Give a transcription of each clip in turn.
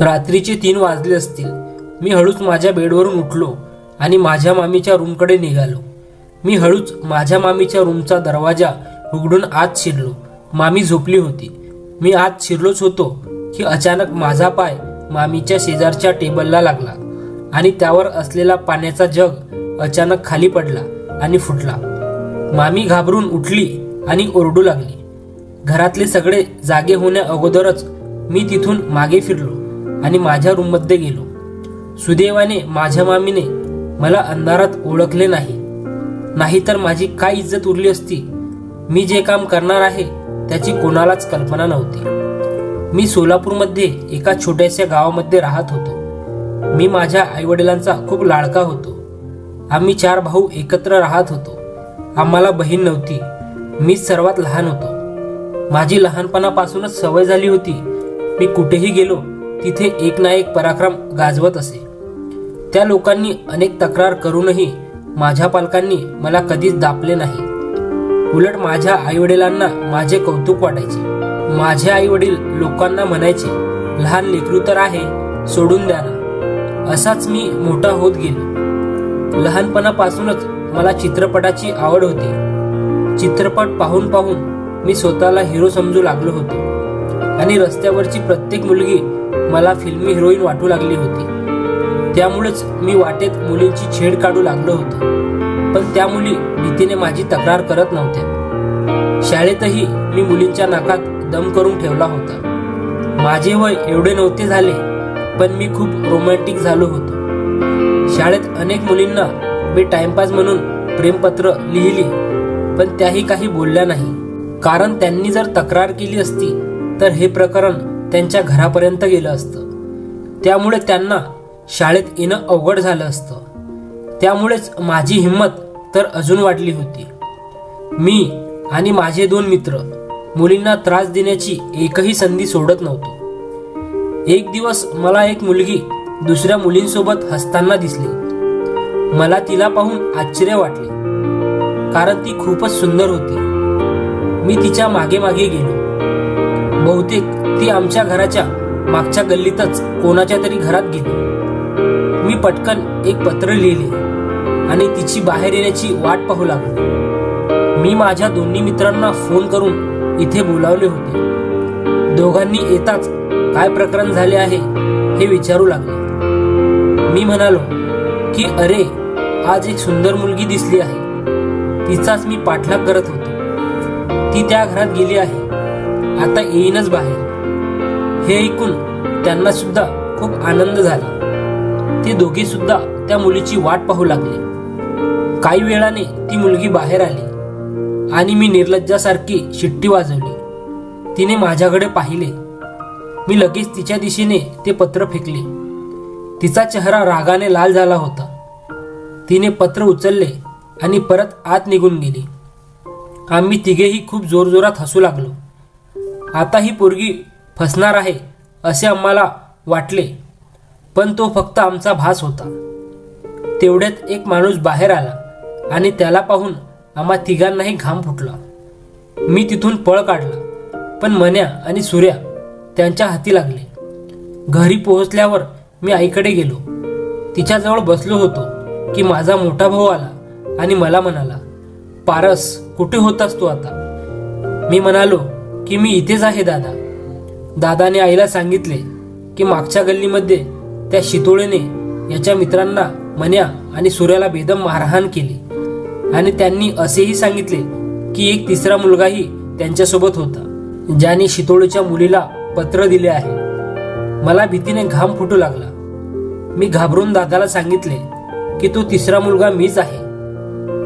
रात्रीचे तीन वाजले असतील. मी हळूच माझ्या बेडवरून उठलो आणि माझ्या मामीच्या रूमकडे निघालो. मी हळूच माझ्या मामीच्या रूमचा दरवाजा उघडून आत शिरलो. मामी झोपली होती. मी आत शिरलोच होतो की अचानक माझा पाय मामीच्या शेजारच्या टेबलला लागला आणि त्यावर असलेला पाण्याचा जग अचानक खाली पडला आणि फुटला. मामी घाबरून उठली आणि ओरडू लागली. घरातले सगळे जागे होण्या अगोदरच मी तिथून मागे फिरलो. आणि माझ्या रूममध्ये गेलो. सुदैवाने माझ्या मामीने मला अंधारात ओळखले नाही. नाहीतर माझी काय इज्जत उरली असती? मी जे काम करणार आहे त्याची कोणालाच कल्पना नव्हती. मी सोलापूरमध्ये एका छोट्याशा गावामध्ये राहत होतो. मी माझ्या आईवडिलांचा खूप लाडका होतो. आम्ही चार भाऊ एकत्र राहत होतो. आम्हाला बहीण नव्हती. मीच सर्वात लहान होतो. माझी लहानपणापासूनच सवय झाली होती. मी कुठेही गेलो तिथे एक ना एक पराक्रम गाजवत असे. त्या लोकांनी अनेक तक्रार करूनही माझ्या पालकांनी मला कधीच दापले नाही. उलट माझ्या आईवडिलांना माझे कौतुक वाटायचे. माझे आईवडील लोकांना म्हणायचे लहान लेकरू तर आहे सोडून द्या ना. असाच मी मोठा होत गेलो. लहानपणापासूनच मला चित्रपटाची आवड होती. चित्रपट पाहून पाहून मी स्वतःला हिरो समजू लागलो होतो. आणि रस्त्यावरची प्रत्येक मुलगी मला फिल्मी हिरोईन वाटू लागली होती. त्यामुळेच मी वाटेत मुलींची छेड काढू लागलो होतो. पण त्या मुली भीतीने माझी तक्रार करत नव्हत्या. शाळेतही मी मुलींच्या नाकात दम करून ठेवला होता. माझे वय एवढे नव्हते झाले पण मी खूप रोमॅन्टिक झालो होतो. शाळेत अनेक मुलींना मी टाइमपास म्हणून प्रेमपत्र लिहिली पण त्याही काही बोलल्या नाही. कारण त्यांनी जर तक्रार केली असती तर हे प्रकरण त्यांच्या घरापर्यंत गेलं असतं. त्यामुळे त्यांना शाळेत येणं अवघड झालं असतं. त्यामुळेच माझी हिंमत तर अजून वाढली होती. मी आणि माझे दोन मित्र मुलींना त्रास देण्याची एकही संधी सोडत नव्हतो. एक दिवस मला एक मुलगी दुसऱ्या मुलींसोबत हसताना दिसली. मला तिला पाहून आश्चर्य वाटले कारण ती खूपच सुंदर होती. मी तिच्यामागे मागे गेलो. बहुतेक ती आमच्या घराच्या मागच्या गल्लीतच कोणाच्या तरी घरात गेली. मी पटकन एक पत्र लिहिले आणि तिची बाहेर येण्याची वाट पाहू लागलो. मी माझ्या दोन्ही मित्रांना फोन करून इथे बोलावले होते. दोघांनी येताच काय प्रकरण झाले आहे हे विचारू लागले. मी म्हणालो की अरे आज एक सुंदर मुलगी दिसली आहे. तिचाच मी पाठलाग करत होतो. ती त्या घरात गेली आहे. आता येईनच बाहेर. हे ऐकून त्यांना सुद्धा खूप आनंद झाला. ते दोघे सुद्धा त्या मुलीची वाट पाहू लागले. काही वेळाने ती मुलगी बाहेर आली आणि मी निर्लज्जासारखी शिट्टी वाजवली. तिने माझ्याकडे पाहिले. मी लगेच तिच्या दिशेने ते पत्र फेकले. तिचा चेहरा रागाने लाल झाला होता. तिने पत्र उचलले आणि परत आत निघून गेली. आम्ही तिघेही खूप जोरजोरात हसू लागलो. आता ही पोरगी फसणार आहे असे आम्हाला वाटले. पण तो फक्त आमचा भास होता. तेवढ्यात एक माणूस बाहेर आला आणि त्याला पाहून आम्हा तिघांनाही घाम फुटला. मी तिथून पळ काढला पण मन्या आणि सूर्या त्यांच्या हाती लागले. घरी पोहोचल्यावर मी आईकडे गेलो. तिच्याजवळ बसलो होतो की माझा मोठा भाऊ आला आणि मला म्हणाला पारस कुठे होतास तू आता? मी म्हणालो की मी इथेच आहे दादा. दादाने आईला सांगितले की मागच्या गल्लीमध्ये त्या शितोळेने याच्या मित्रांना मन्या आणि सूर्याला बेदम मारहाण केली. आणि त्यांनी असेही सांगितले की एक तिसरा मुलगाही त्यांच्यासोबत होता ज्याने शितोळेच्या मुलीला पत्र दिले आहे. मला भीतीने घाम फुटू लागला. मी घाबरून दादाला सांगितले की तो तिसरा मुलगा मीच आहे.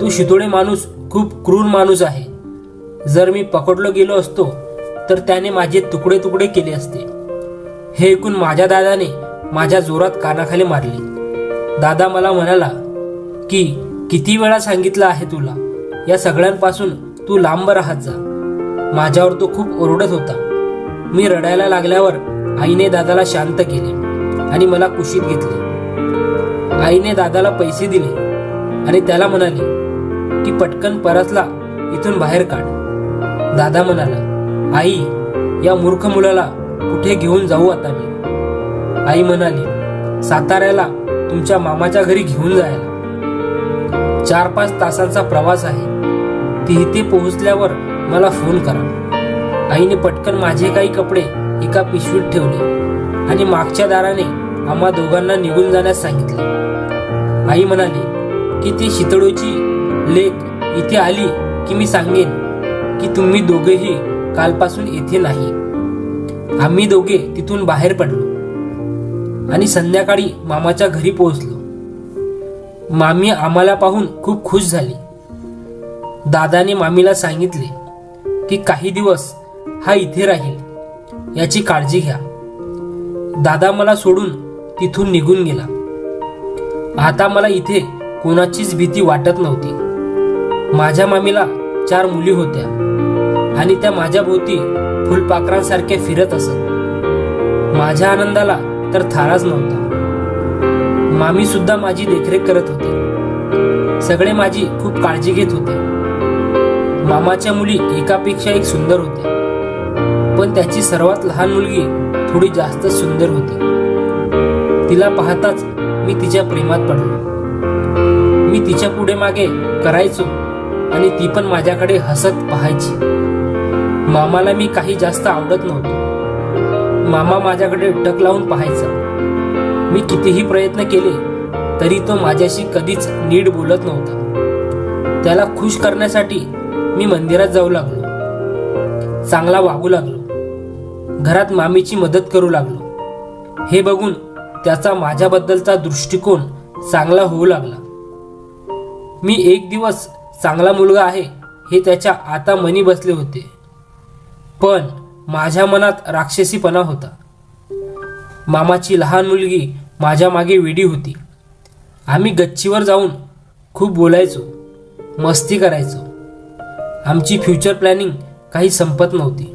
तो शितोळे माणूस खूप क्रूर माणूस आहे. जर मी पकडलो गेलो असतो तर त्याने माझे तुकडे तुकडे केले असते. हे ऐकून माझ्या दादाने माझ्या जोरात कानाखाली मारली. दादा मला म्हणाला की किती वेळा सांगितलं आहे तुला? या सगळ्यांपासून तू लांब राहत जा. माझ्यावर तो खूप ओरडत होता. मी रडायला लागल्यावर आईने दादाला शांत केले आणि मला कुशीत घेतले. आईने दादाला पैसे दिले आणि त्याला म्हणाले की पटकन परसला इथून बाहेर काढ. दादा म्हणाला आई या मूर्ख मुलाला कुठे घेऊन जाऊ आता मी? आई म्हणाली साताऱ्याला तुमच्या मामाच्या घरी घेऊन जायला. चार पाच तासांचा प्रवास आहे. ती इथे पोहोचल्यावर मला फोन करा. आईने पटकन माझे काही कपडे एका पिशवीत ठेवले आणि मागच्या दाराने आम्हा दोघांना निघून जाण्यास सांगितले. आई म्हणाली की ती शितळूची लेक इथे आली की मी सांगेन की तुम्ही दोघेही कालपासून येथे नाही. आम्ही दोघे तिथून बाहेर पडलो. आणि संध्याकाळी मामाच्या घरी पोहोचलो. मामी आम्हाला पाहून खूप खुश झाली. दादाने मामीला सांगितले की काही दिवस हा इथे राहील. याची काळजी घ्या. दादा मला सोडून तिथून निघून गेला. आता मला इथे कोणाचीच भीती वाटत नव्हती. माझ्या मामीला चार मुली होत्या. आणि त्या माझ्या भोवती फुलपाखरांसारख्या फिरत असत. माझ्या आनंदाला तर थाराच नव्हता. मामी सुद्धा माझी देखरेख करत होते. सगळे माझी खूप काळजी घेत होते. मामाच्या मुली एकापेक्षा एक सुंदर होत्या. पण त्याची सर्वात लहान मुलगी थोडी जास्त सुंदर होती. तिला पाहताच मी तिच्या प्रेमात पडलो. मी तिच्या पुढे मागे करायचो आणि ती पण माझ्याकडे हसत पाहायची. मामाला मी काही जास्त आवडत नव्हतो. मामा माझ्याकडे टक लावून पाहायचा. मी कितीही प्रयत्न केले तरी तो माझ्याशी कधीच नीट बोलत नव्हता. त्याला खुश करण्यासाठी मी मंदिरात जाऊ लागलो. चांगला वागू लागलो. घरात मामीची मदत करू लागलो. हे बघून त्याचा माझ्याबद्दलचा दृष्टिकोन चांगला होऊ लागला. मी एक दिवस चांगला मुलगा आहे हे त्याच्या आता मनी बसले होते. पण माझ्या मनात राक्षसीपणा होता. मामाची लहान मुलगी माझ्या मागे वेडी होती. आम्ही गच्चीवर जाऊन खूप बोलायचो मस्ती करायचो. आमची फ्युचर प्लॅनिंग काही संपत नव्हती.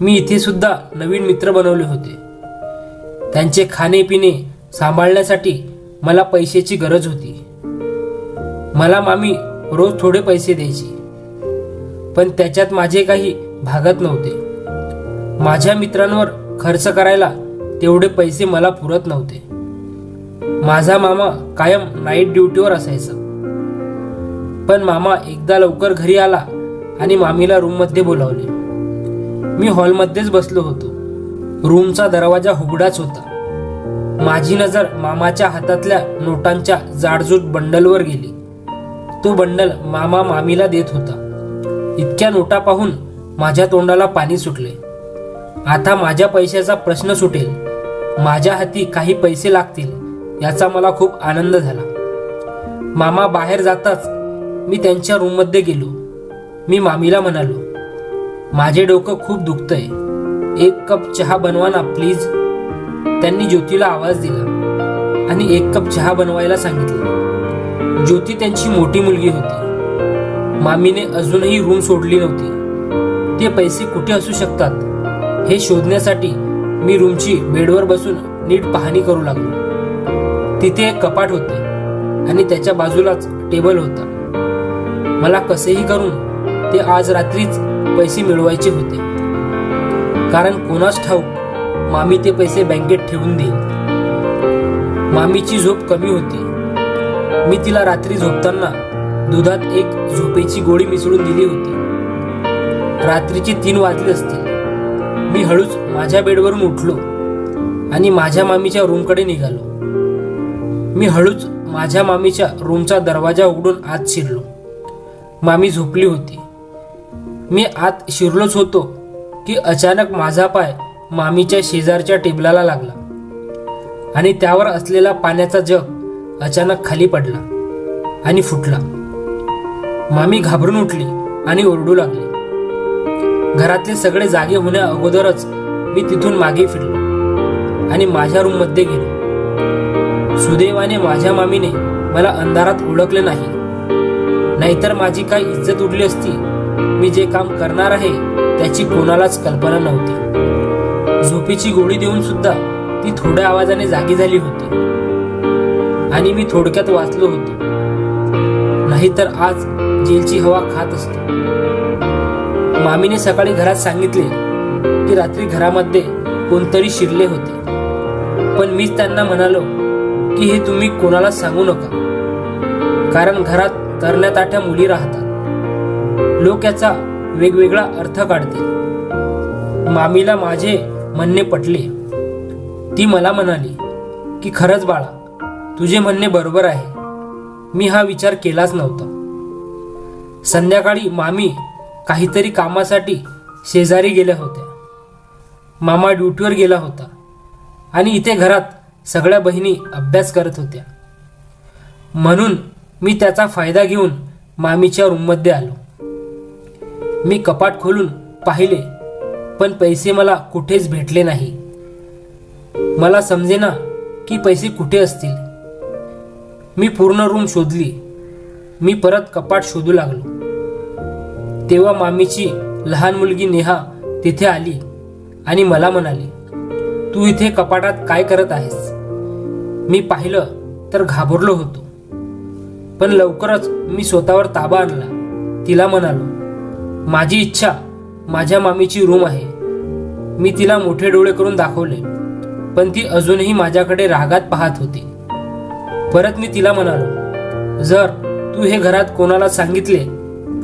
मी इथे सुद्धा नवीन मित्र बनवले होते. त्यांचे खाणेपिणे सांभाळण्यासाठी मला पैशाची गरज होती. मला मामी रोज थोडे पैसे द्यायची. पण त्याच्यात माझे काही भागत नव्हते. माझ्या मित्रांवर खर्च करायला तेवढे पैसे मला पुरत नव्हते. माझा मामा कायम नाईट ड्युटीवर असायचा. पण मामा एकदा लवकर घरी आला आणि मामीला रूममध्ये बोलावले. मी हॉलमध्येच बसलो होतो. रूमचा दरवाजा हुगडाच होता. माझी नजर मामाच्या हातातल्या नोटांच्या जाडजूट बंडलवर गेली. तो बंडल मामा मामीला देत होता. इतक्या नोटा पाहून माझ्या तोंडाला पाणी सुटले. आता माझ्या पैशाचा प्रश्न सुटेल. माझ्या हाती काही पैसे लागतील याचा मला खूप आनंद झाला. मामा बाहेर जाताच मी त्यांच्या रूममध्ये गेलो. मी मामीला म्हणालो माझे डोकं खूप दुखतंय. एक कप चहा बनवा ना प्लीज त्यांनी ज्योतीला आवाज दिला आणि एक कप चहा बनवायला सांगितलं. ज्योती त्यांची मोठी मुलगी होती. मामीने अजूनही रूम सोडली नव्हती. ते पैसे कुठे असू शकतात? हे शोधण्यासाठी मी रूमची बेडवर बसून नीट पाहणी करू लागलो. तिथे एक कपाट होते आणि त्याच्या बाजूलाच टेबल होता. मला कसेही करून ते आज रात्रीच पैसे मिळवायचे होते. कारण कोणाच ठाऊक मामी ते पैसे बँकेत ठेवून देईल. मामीची झोप कमी होती. मी तिला रात्री झोपताना दुधात एक झोपेची गोळी मिसळून दिली होती. रात्रीची तीन वाजली असतील. मी हळूच माझ्या बेडवरून उठलो आणि माझ्या मामीच्या रूमकडे निघालो. मी हळूच माझ्या मामीच्या रूमचा दरवाजा उघडून आत शिरलो. मामी झोपली होती. मी आत शिरलोच होतो की अचानक माझा पाय मामीच्या शेजारच्या टेबलाला लागला आणि त्यावर असलेला पाण्याचा जग अचानक खाली पडला आणि फुटला. मामी घाबरून उठली आणि ओरडू लागली. घरातले सगळे जागे होण्या अगोदरच मी तिथून मागे फिरलो आणि माझ्या रूममध्ये गेलो. सुदैवाने माझ्या मामीने मला अंधारात ओळखले नाही. नाहीतर माझी काय इज्जत उडली असती? मी जे काम करणार आहे त्याची कोणालाच कल्पना नव्हती. झोपेची गोळी देऊन सुद्धा ती थोड्या आवाजाने जागी झाली होती. आणि मी थोडक्यात वाचलो होतो. नाहीतर आज जेलची हवा खात असतो. मामीने सकाळी घरात सांगितले की रात्री घरामध्ये कोणतरी शिरले होते. पण मीच त्यांना म्हणालो की हे तुम्ही कोणाला सांगू नका. कारण घरात तरण्या ताठ्या मुली राहतात. लोक याचा वेगवेगळा अर्थ काढतील. मामीला माझे म्हणणे पटले. ती मला म्हणाली की खरंच बाळा तुझे म्हणणे बरोबर आहे. मी हा विचार केलाच नव्हता. संध्याकाळी मामी काहीतरी कामासाठी शेजारी गेल्या होत्या. मामा ड्युटीवर गेला होता आणि इथे घरात सगळ्या बहिणी अभ्यास करत होत्या. म्हणून मी त्याचा फायदा घेऊन मामीच्या रूममध्ये आलो. मी कपाट खोलून पाहिले पण पैसे मला कुठेच भेटले नाही. मला समजेना की पैसे कुठे असतील. मी पूर्ण रूम शोधली. मी परत कपाट शोधू लागलो. तेव्हा मामीची लहान मुलगी नेहा तिथे आली आणि मला म्हणाली तू इथे कपाटात काय करत आहेस? मी पाहिलं तर घाबरलो होतो. पण लवकरच मी स्वतःवर ताबा आणला. तिला म्हणालो माझी इच्छा माझ्या मामीची रूम आहे. मी तिला मोठे डोळे करून दाखवले पण ती अजूनही माझ्याकडे रागात पाहत होती. परत मी तिला म्हणालो जर तू हे घरात कोणाला सांगितले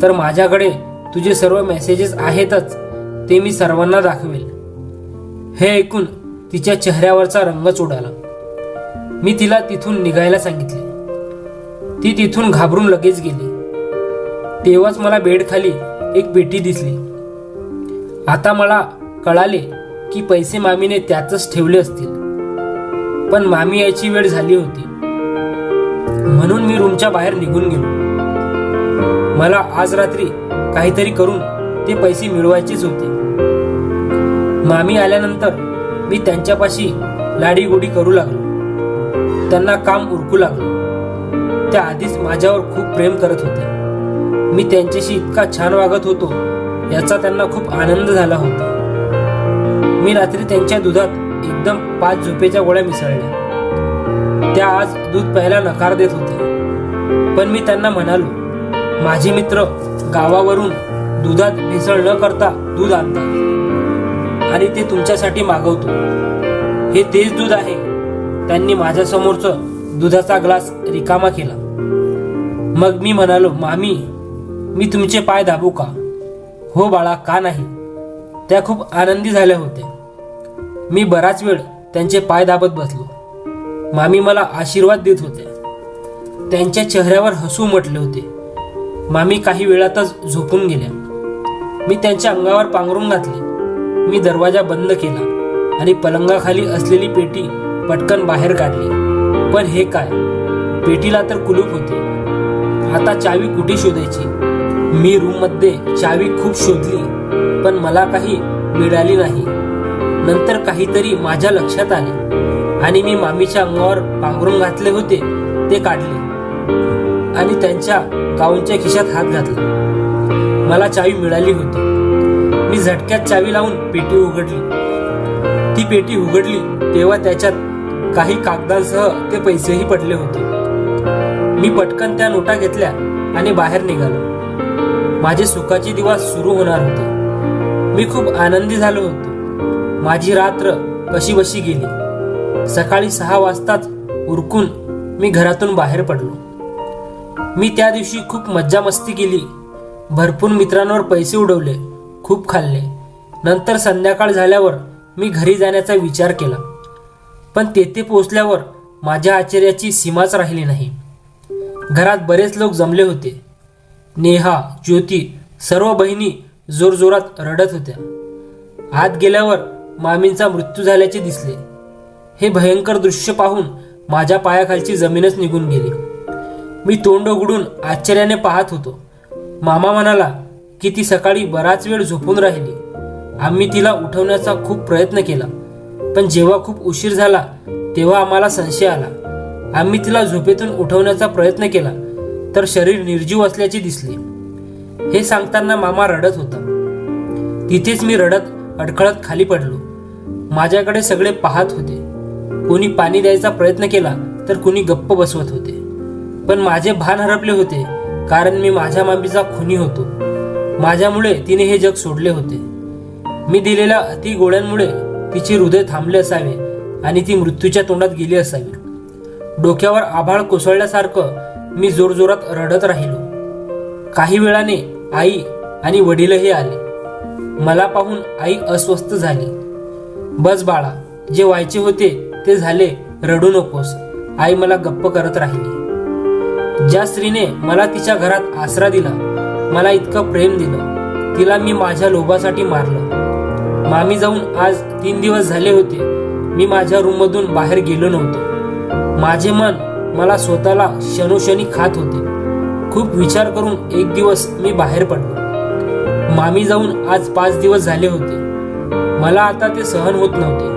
तर माझ्याकडे तुझे सर्व मेसेजेस आहेतच ते मी सर्वांना दाखवेल. हे ऐकून तिच्या चेहऱ्यावरचा रंगच उडाला मी तिला तिथून निघायला सांगितले. ती तिथून घाबरून लगेच गेली. तेव्हाच मला बेडखाली एक पेटी दिसली. आता मला कळाले की पैसे मामीने त्यातच ठेवले असतील. पण मामी यायची वेळ झाली होती. म्हणून मी रूमच्या बाहेर निघून गेलो. मला आज रात्री काहीतरी करून ते पैसे मिळवायचेच होते. मामी आल्यानंतर मी त्यांच्यापाशी लाडीगोडी करू लागलो. त्यांना काम उरकू लागलो. त्या आधीच माझ्यावर खूप प्रेम करत होते. मी त्यांच्याशी इतका छान वागत होतो याचा त्यांना खूप आनंद झाला होता. मी रात्री त्यांच्या दुधात एकदम पाच झोपेच्या गोळ्या मिसळल्या. त्या आज दूध प्यायला नकार देत होते. पण मी त्यांना म्हणालो माझे मित्र गावावरून दुधात भेसळ न करता दूध आणतात. आणि ते तुमच्यासाठी मागवतो. हे तेच दूध आहे. त्यांनी माझ्यासमोरचं दुधाचा ग्लास रिकामा केला. मग मी म्हणालो मामी मी तुमचे पाय दाबू का? हो बाळा का नाही? त्या खूप आनंदी झाल्या होत्या. मी बराच वेळ त्यांचे पाय दाबत बसलो. मामी मला आशीर्वाद देत होत्या. त्यांच्या चेहऱ्यावर हसू म्हटले होते. मामी काही वेळातच झोपून गेल्या. मी त्यांच्या अंगावर पांघरून घातले. मी दरवाजा बंद केला आणि पलंगाखाली असलेली पेटी पटकन बाहेर काढली. पण हे काय? पेटीला तर कुलूप होते. आता चावी कुठे शोधायची? मी रूममध्ये चावी खूप शोधली पण मला काही मिळाली नाही. नंतर काहीतरी माझ्या लक्षात आले आणि मी मामीच्या अंगावर पांघरून घातले होते ते काढले. आणि त्यांच्या गाऊनच्या खिशात हात घातला. मला चावी मिळाली होती. मी झटक्यात चावी लावून पेटी उघडली. ती पेटी उघडली तेव्हा त्याच्यात काही कागदांसह ते पैसेही पडले होते. मी पटकन त्या नोटा घेतल्या आणि बाहेर निघालो. माझे सुखाचे दिवस सुरू होणार होते. मी खूप आनंदी झालो होतो. माझी रात्र कशी बशी गेली. सकाळी सहा वाजताच उरकून मी घरातून बाहेर पडलो. मी त्या दिवशी खूप मज्जा मस्ती केली. भरपूर मित्रांवर पैसे उडवले खूप खाल्ले. नंतर संध्याकाळ झाल्यावर मी घरी जाण्याचा विचार केला. पण तेथे पोहोचल्यावर माझ्या आश्चर्याची सीमाच राहिली नाही. घरात बरेच लोक जमले होते. नेहा ज्योती सर्व बहिणी जोरजोरात रडत होत्या. आत गेल्यावर मामींचा मृत्यू झाल्याचे दिसले. हे भयंकर दृश्य पाहून माझ्या पायाखालची जमीनच निघून गेली. मी तोंड उघडून आश्चर्याने पाहत होतो. मामा म्हणाला की ती सकाळी बराच वेळ झोपून राहिली. आम्ही तिला उठवण्याचा खूप प्रयत्न केला. पण जेव्हा खूप उशीर झाला तेव्हा आम्हाला संशय आला. आम्ही तिला झोपेतून उठवण्याचा प्रयत्न केला तर शरीर निर्जीव असल्याचे दिसले. हे सांगताना मामा रडत होता. तिथेच मी रडत अडखळत खाली पडलो. माझ्याकडे सगळे पाहत होते. कोणी पाणी द्यायचा प्रयत्न केला तर कोणी गप्प बसवत होते. पण माझे भान हरपले होते कारण मी माझ्या मामीचा खुनी होतो. माझ्यामुळे तिने हे जग सोडले होते. मी दिलेल्या अति गोळ्यांमुळे तिचे हृदय थांबले असावे आणि ती मृत्यूच्या तोंडात गेली असावी. डोक्यावर आभाळ कोसळल्यासारखं मी जोरजोरात रडत राहिलो. काही वेळाने आई आणि वडीलही आले. मला पाहून आई अस्वस्थ झाली. बस बाळा जे व्हायचे होते ते झाले रडू नकोस. आई मला गप्प करत राहिली. ज्या स्त्रीने मला तिच्या घरात आसरा दिला मला इतकं प्रेम दिलं तिला मी माझ्या लोभासाठी मारलं. मामी जाऊन आज तीन दिवस झाले होते. मी माझ्या रूममधून बाहेर गेलो नव्हतो. माझे मन मला स्वतःला क्षणोक्षणी खात होते. खूप विचार करून एक दिवस मी बाहेर पडलो. मामी जाऊन आज पाच दिवस झाले होते. मला आता ते सहन होत नव्हते.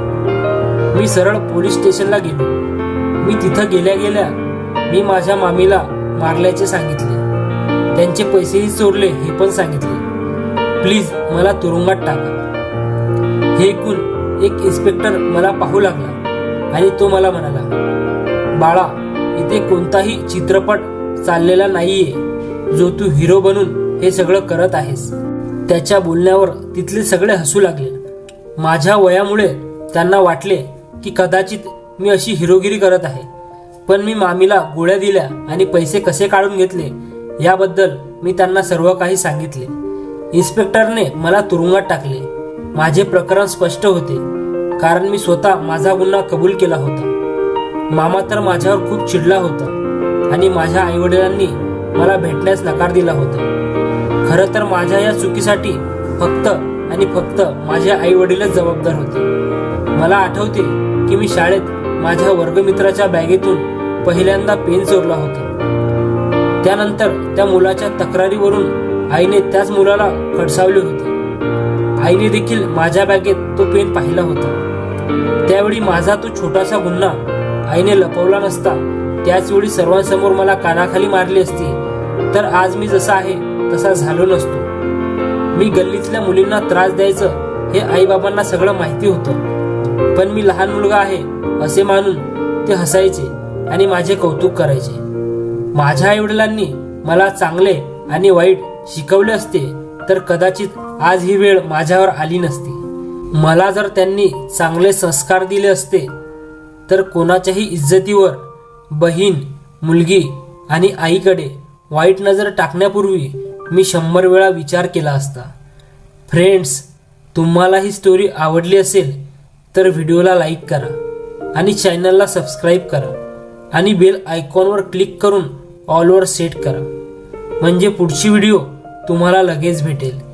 मी सरळ पोलीस स्टेशनला गेलो. मी तिथं गेल्या गेल्या मी माझ्या मामीला मारल्याचे सांगितले. त्यांचे पैसेही चोरले हे पण सांगितले. प्लीज मला तुरुंगात टाका. हे ऐकून एक इन्स्पेक्टर मला पाहू लागला आणि तो मला म्हणाला बाळा इथे कोणताही चित्रपट चाललेला नाहीये. जो तू हिरो बनून हे सगळं करत आहेस. त्याच्या बोलण्यावर तिथले सगळे हसू लागले. माझ्या वयामुळे त्यांना वाटले की कदाचित मी अशी हिरोगिरी करत आहे. पण मी मामीला गोळ्या दिल्या आणि पैसे कसे काढून घेतले याबद्दल मी त्यांना सर्व काही सांगितले. इन्स्पेक्टरने मला तुरुंगात टाकले. माझे प्रकरण स्पष्ट होते कारण मी स्वतः माझा गुन्हा कबूल केला होता. मामा तर माझ्यावर खूप चिडला होता आणि माझ्या आईवडिलांनी मला भेटण्यास नकार दिला होता. खरं तर माझ्या या चुकीसाठी फक्त आणि फक्त माझे आई वडीलच जबाबदार होते. मला आठवते की मी शाळेत माझ्या वर्गमित्राच्या बॅगेतून पहिल्यांदा पेन चोरला होता. त्यानंतर त्या मुलाच्या तक्रारीवरून आईने त्याच मुलाला खडसावले होते. आईने देखील माझ्या बॅगेत तो पेन पाहिला होता. त्यावेळी माझा तो छोटासा गुन्हा आईने लपवला नसता. त्याचवेळी सर्वांसमोर मला कानाखाली मारली असती. तर आज मी जसा आहे तसा झालो नसतो. मी गल्लीतल्या मुलींना त्रास द्यायचं हे आईबाबांना सगळं माहिती होतं. पण मी लहान मुलगा आहे असे मानून ते हसायचे. आणि माझे कौतुक करायचे. माझ्या आईवडिलांनी मला चांगले आणि वाईट शिकवले असते तर कदाचित आज ही वेळ माझ्यावर आली नसती. मला जर त्यांनी चांगले संस्कार दिले असते तर कोणाच्याही इज्जतीवर बहीण मुलगी आणि आईकडे वाईट नजर टाकण्यापूर्वी मी शंभर वेळा विचार केला असता. फ्रेंड्स तुम्हाला ही स्टोरी आवडली असेल तर व्हिडिओला लाईक करा आणि चॅनलला सबस्क्राईब करा. आणि बेल आयकॉनवर क्लिक करून ऑलवर सेट करा. म्हणजे पुढची व्हिडिओ तुम्हाला लगेच भेटेल.